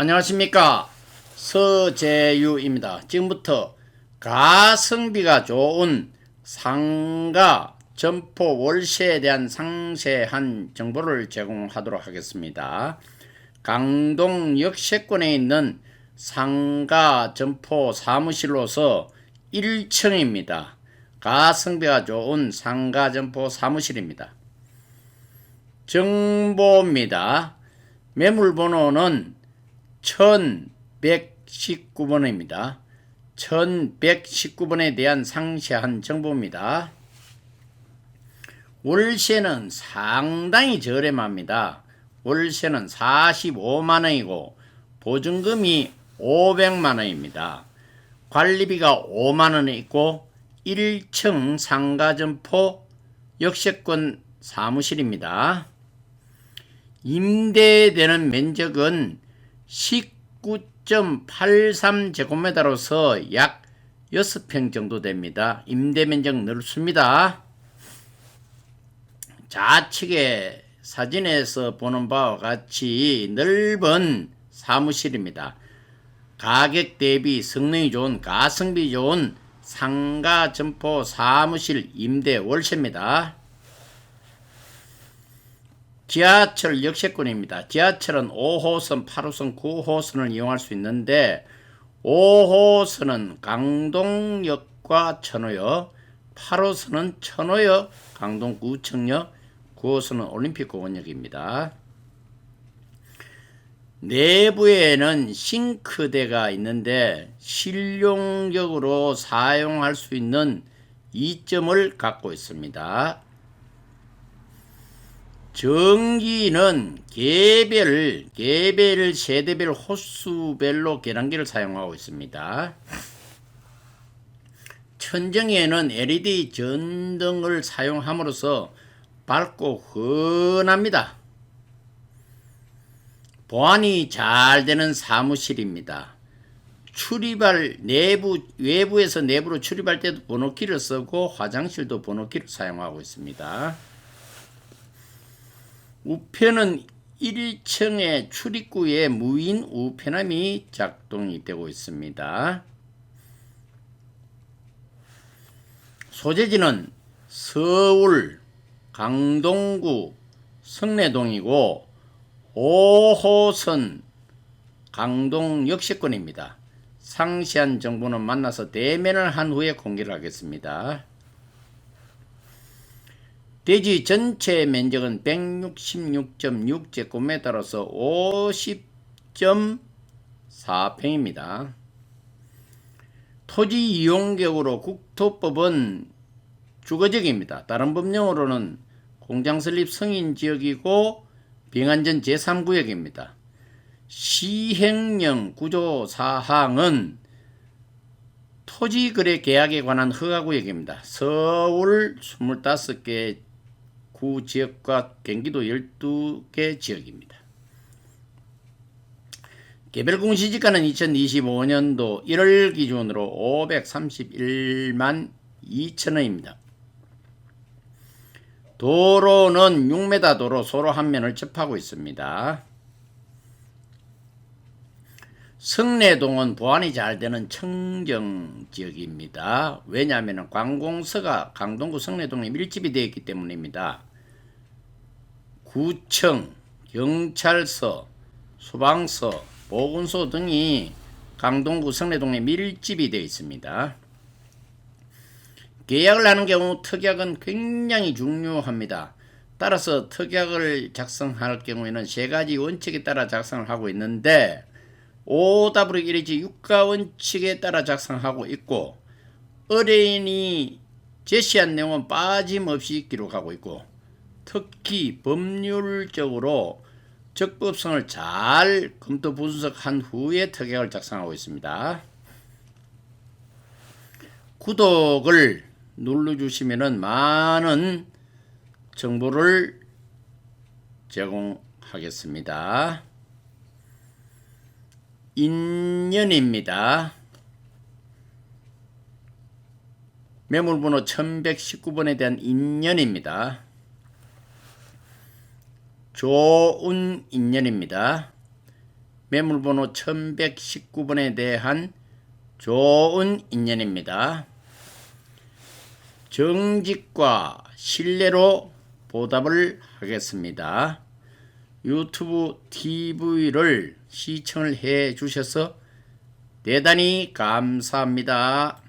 안녕하십니까 서재유입니다. 지금부터 가성비가 좋은 상가 점포 월세에 대한 상세한 정보를 제공하도록 하겠습니다. 강동 역세권에 있는 상가 점포 사무실로서 1층입니다. 가성비가 좋은 상가 점포 사무실입니다. 정보입니다. 매물 번호는 1119번입니다. 1119번에 대한 상세한 정보입니다. 월세는 상당히 저렴합니다. 월세는 45만원이고 보증금이 500만원입니다. 관리비가 5만원이 있고 1층 상가점포 역세권 사무실입니다. 임대되는 면적은 19.83제곱미터로서 약 6평 정도 됩니다. 임대 면적 넓습니다. 좌측에 사진에서 보는 바와 같이 넓은 사무실입니다. 가격 대비 성능이 좋은 가성비 좋은 상가 점포 사무실 임대 월세입니다. 지하철 역세권입니다. 지하철은 5호선, 8호선, 9호선을 이용할 수 있는데 5호선은 강동역과 천호역, 8호선은 천호역, 강동구청역, 9호선은 올림픽공원역입니다. 내부에는 싱크대가 있는데 실용적으로 사용할 수 있는 이점을 갖고 있습니다. 전기는 개별, 개별 세대별 호수별로 계량기를 사용하고 있습니다. 천정에는 LED 전등을 사용함으로써 밝고 흔합니다. 보안이 잘 되는 사무실입니다. 출입할 내부 외부에서 내부로 출입할 때도 번호키를 쓰고 화장실도 번호키를 사용하고 있습니다. 우편은 1층의 출입구에 무인 우편함이 작동이 되고 있습니다. 소재지는 서울, 강동구, 성내동이고 5호선 강동 역세권입니다. 상세한 정보는 만나서 대면을 한 후에 공개를 하겠습니다. 대지 전체 면적은 166.6 제곱미터로서 50.4평입니다. 토지 이용격으로 국토법은 주거지역입니다. 다른 법령으로는 공장 설립 승인 지역이고 병안전 제3구역입니다. 시행령 구조 사항은 토지 거래 계약에 관한 허가구역입니다. 서울 25개 구 지역과 경기도 12개 지역입니다. 개별 공시지가는 2025년도 1월 기준으로 531만 2천원입니다. 도로는 6m 도로 서로 한 면을 접하고 있습니다. 성내동은 보안이 잘 되는 청정 지역입니다. 왜냐하면 관공서가 강동구 성내동에 밀집이 되어 있기 때문입니다. 구청, 경찰서, 소방서, 보건소 등이 강동구 성내동에 밀집이 되어 있습니다. 계약을 하는 경우 특약은 굉장히 중요합니다. 따라서 특약을 작성할 경우에는 세 가지 원칙에 따라 작성을 하고 있는데 OW1지 유가 원칙에 따라 작성하고 있고 의뢰인이 제시한 내용은 빠짐없이 기록하고 있고 특히 법률적으로 적법성을 잘 검토 분석한 후에 특약을 작성하고 있습니다. 구독을 눌러주시면 많은 정보를 제공하겠습니다. 인연입니다. 매물번호 1119번에 대한 인연입니다. 좋은 인연입니다. 매물번호 1119번에 대한 좋은 인연입니다. 정직과 신뢰로 보답을 하겠습니다. 유튜브 TV를 시청을 해 주셔서 대단히 감사합니다.